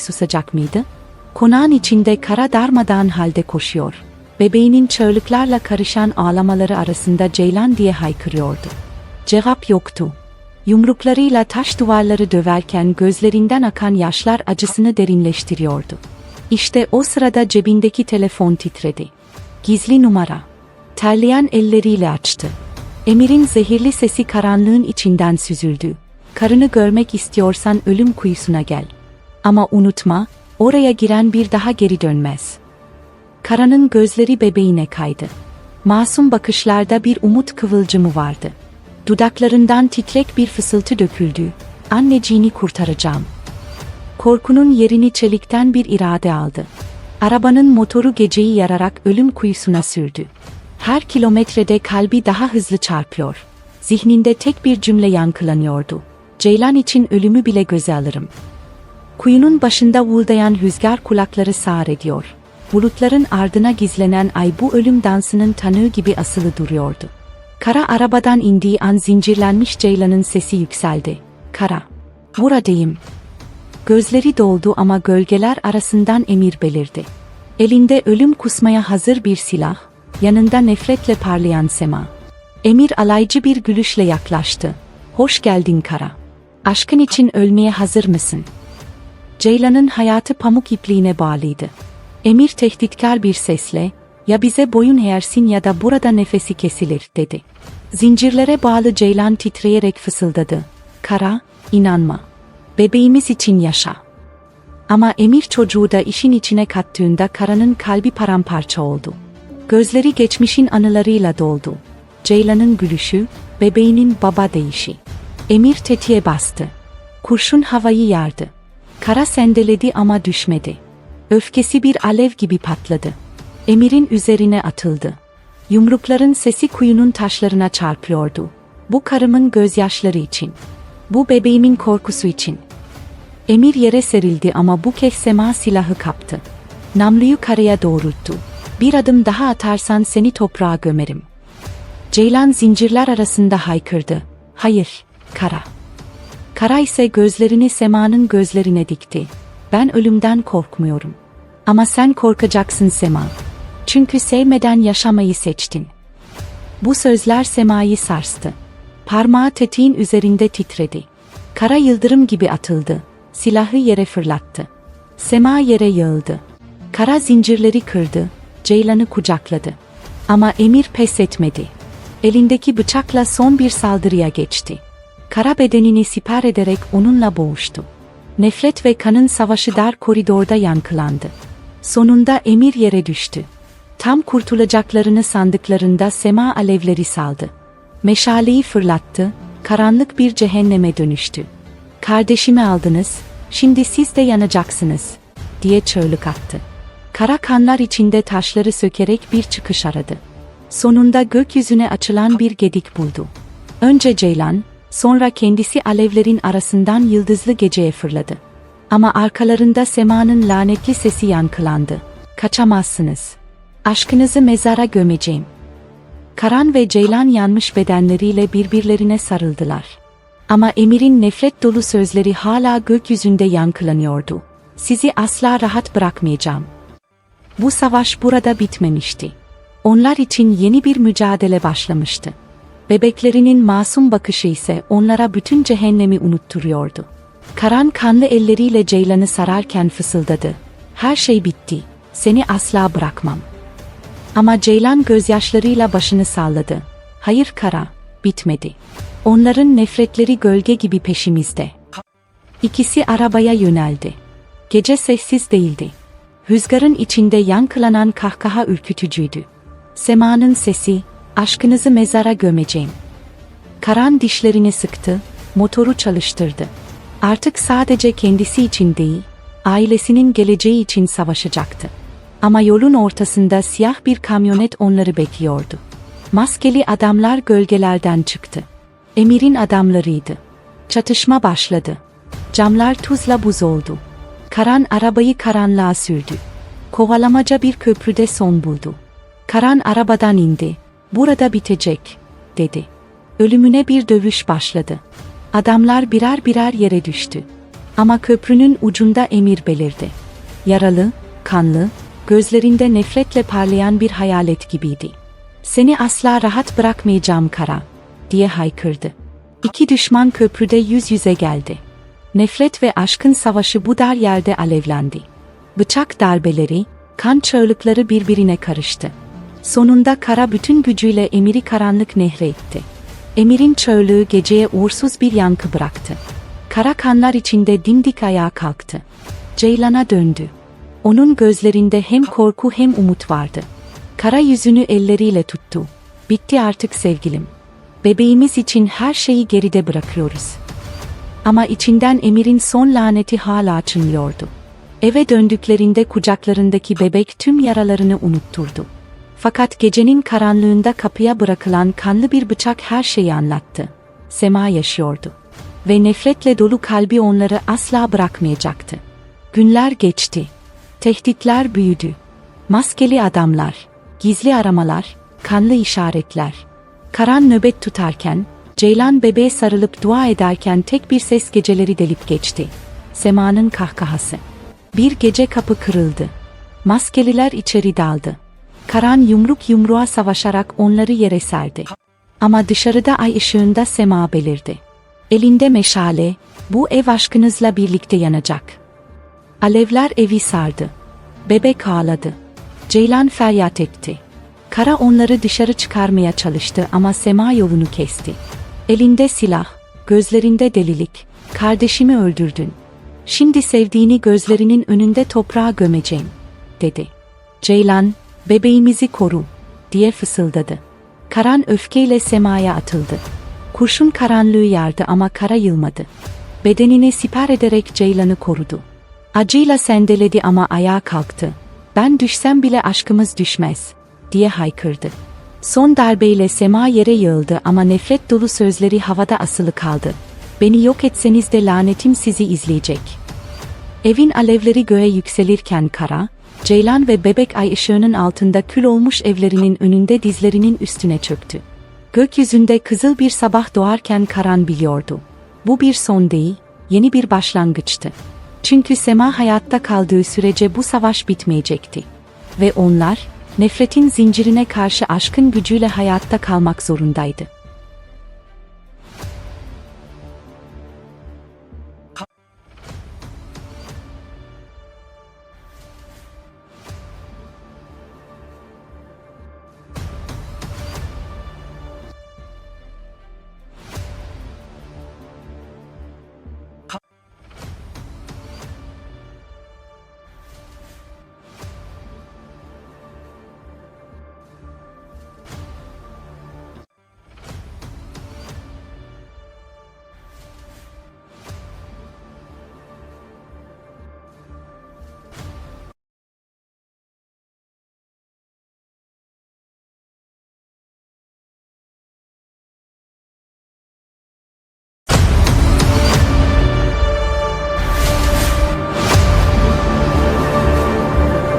susacak mıydı? Konağın içinde kara darmadağın halde koşuyor. Bebeğinin çığlıklarla karışan ağlamaları arasında Ceylan diye haykırıyordu. Cevap yoktu. Yumruklarıyla taş duvarları döverken gözlerinden akan yaşlar acısını derinleştiriyordu. İşte o sırada cebindeki telefon titredi. Gizli numara. Terleyen elleriyle açtı. Emir'in zehirli sesi karanlığın içinden süzüldü. Karını görmek istiyorsan ölüm kuyusuna gel. Ama unutma, oraya giren bir daha geri dönmez. Karanın gözleri bebeğine kaydı. Masum bakışlarda bir umut kıvılcımı vardı. Dudaklarından titrek bir fısıltı döküldü. Anneciğini kurtaracağım. Korkunun yerini çelikten bir irade aldı. Arabanın motoru geceyi yararak ölüm kuyusuna sürdü. Her kilometrede kalbi daha hızlı çarpıyor. Zihninde tek bir cümle yankılanıyordu. Ceylan için ölümü bile göze alırım. Kuyunun başında uğuldayan rüzgar kulakları sağır ediyor. Bulutların ardına gizlenen ay bu ölüm dansının tanığı gibi asılı duruyordu. Kara arabadan indiği an zincirlenmiş Ceylan'ın sesi yükseldi. Kara. Buradayım. Gözleri doldu ama gölgeler arasından emir belirdi. Elinde ölüm kusmaya hazır bir silah, yanında nefretle parlayan sema. Emir alaycı bir gülüşle yaklaştı. Hoş geldin Kara. Aşkın için ölmeye hazır mısın? Ceylan'ın hayatı pamuk ipliğine bağlıydı. Emir tehditkar bir sesle, ya bize boyun eğersin ya da burada nefesi kesilir, dedi. Zincirlere bağlı Ceylan titreyerek fısıldadı. Kara, inanma. Bebeğimiz için yaşa. Ama Emir çocuğu da işin içine kattığında Kara'nın kalbi paramparça oldu. Gözleri geçmişin anılarıyla doldu. Ceylan'ın gülüşü, bebeğinin baba deyişi. Emir tetiğe bastı. Kurşun havayı yardı. Kara sendeledi ama düşmedi. Öfkesi bir alev gibi patladı. Emir'in üzerine atıldı. Yumrukların sesi kuyunun taşlarına çarpıyordu. Bu karımın gözyaşları için. Bu bebeğimin korkusu için. Emir yere serildi ama bu kez Sema silahı kaptı. Namluyu karaya doğrulttu. Bir adım daha atarsan seni toprağa gömerim. Ceylan zincirler arasında haykırdı. Hayır, kara. Kara ise gözlerini Sema'nın gözlerine dikti. Ben ölümden korkmuyorum. Ama sen korkacaksın Sema. Çünkü sevmeden yaşamayı seçtin. Bu sözler Sema'yı sarstı. Parmağı tetiğin üzerinde titredi. Kara yıldırım gibi atıldı. Silahı yere fırlattı. Sema yere yığıldı. Kara zincirleri kırdı. Ceylan'ı kucakladı. Ama Emir pes etmedi. Elindeki bıçakla son bir saldırıya geçti. Kara bedenini siper ederek onunla boğuştu. Nefret ve kanın savaşı dar koridorda yankılandı. Sonunda Emir yere düştü. Tam kurtulacaklarını sandıklarında sema alevleri saldı. Meşaleyi fırlattı, karanlık bir cehenneme dönüştü. Kardeşimi aldınız, şimdi siz de yanacaksınız, diye çığlık attı. Kara kanlar içinde taşları sökerek bir çıkış aradı. Sonunda gökyüzüne açılan bir gedik buldu. Önce Ceylan, sonra kendisi alevlerin arasından yıldızlı geceye fırladı. Ama arkalarında semanın lanetli sesi yankılandı. Kaçamazsınız. Aşkınızı mezara gömeceğim. Karan ve Ceylan yanmış bedenleriyle birbirlerine sarıldılar. Ama Emir'in nefret dolu sözleri hala gökyüzünde yankılanıyordu. Sizi asla rahat bırakmayacağım. Bu savaş burada bitmemişti. Onlar için yeni bir mücadele başlamıştı. Bebeklerinin masum bakışı ise onlara bütün cehennemi unutturuyordu. Karan kanlı elleriyle Ceylan'ı sararken fısıldadı. Her şey bitti. Seni asla bırakmam. Ama Ceylan gözyaşlarıyla başını salladı. Hayır Kara, bitmedi. Onların nefretleri gölge gibi peşimizde. İkisi arabaya yöneldi. Gece sessiz değildi. Rüzgarın içinde yankılanan kahkaha ürkütücüydü. Sema'nın sesi, aşkınızı mezara gömeceğim. Karan dişlerini sıktı, motoru çalıştırdı. Artık sadece kendisi için değil, ailesinin geleceği için savaşacaktı. Ama yolun ortasında siyah bir kamyonet onları bekliyordu. Maskeli adamlar gölgelerden çıktı. Emir'in adamlarıydı. Çatışma başladı. Camlar tuzla buz oldu. Karan arabayı karanlığa sürdü. Kovalamaca bir köprüde son buldu. Karan arabadan indi. Burada bitecek, dedi. Ölümüne bir dövüş başladı. Adamlar birer birer yere düştü. Ama köprünün ucunda Emir belirdi. Yaralı, kanlı, gözlerinde nefretle parlayan bir hayalet gibiydi. Seni asla rahat bırakmayacağım Kara, diye haykırdı. İki düşman köprüde yüz yüze geldi. Nefret ve aşkın savaşı bu dar yerde alevlendi. Bıçak darbeleri, kan çığlıkları birbirine karıştı. Sonunda Kara bütün gücüyle Emir'i karanlık nehre itti. Emir'in çığlığı geceye uğursuz bir yankı bıraktı. Kara kanlar içinde dimdik ayağa kalktı. Ceylan'a döndü. Onun gözlerinde hem korku hem umut vardı. Kara yüzünü elleriyle tuttu. Bitti artık sevgilim. Bebeğimiz için her şeyi geride bırakıyoruz. Ama içinden Emir'in son laneti hala çınlıyordu. Eve döndüklerinde kucaklarındaki bebek tüm yaralarını unutturdu. Fakat gecenin karanlığında kapıya bırakılan kanlı bir bıçak her şeyi anlattı. Sema yaşıyordu. Ve nefretle dolu kalbi onları asla bırakmayacaktı. Günler geçti. Tehditler büyüdü. Maskeli adamlar, gizli aramalar, kanlı işaretler. Karan nöbet tutarken, Ceylan bebeğe sarılıp dua ederken tek bir ses geceleri delip geçti. Sema'nın kahkahası. Bir gece kapı kırıldı. Maskeliler içeri daldı. Karan yumruk yumruğa savaşarak onları yere serdi. Ama dışarıda ay ışığında Sema belirdi. Elinde meşale, bu ev aşkınızla birlikte yanacak. Alevler evi sardı. Bebek ağladı. Ceylan feryat etti. Kara onları dışarı çıkarmaya çalıştı ama Sema yolunu kesti. Elinde silah, gözlerinde delilik. Kardeşimi öldürdün. Şimdi sevdiğini gözlerinin önünde toprağa gömeceğim, dedi. Ceylan, bebeğimizi koru, diye fısıldadı. Karan öfkeyle semaya atıldı. Kurşun karanlığı yardı ama kara yılmadı. Bedenini siper ederek Ceylan'ı korudu. Acıyla sendeledi ama ayağa kalktı. Ben düşsem bile aşkımız düşmez, diye haykırdı. Son darbeyle Sema yere yığıldı ama nefret dolu sözleri havada asılı kaldı. Beni yok etseniz de lanetim sizi izleyecek. Evin alevleri göğe yükselirken Kara, Ceylan ve bebek ay ışığının altında kül olmuş evlerinin önünde dizlerinin üstüne çöktü. Gökyüzünde kızıl bir sabah doğarken Karan biliyordu. Bu bir son değil, yeni bir başlangıçtı. Çünkü Sema hayatta kaldığı sürece bu savaş bitmeyecekti. Ve onlar, nefretin zincirine karşı aşkın gücüyle hayatta kalmak zorundaydı.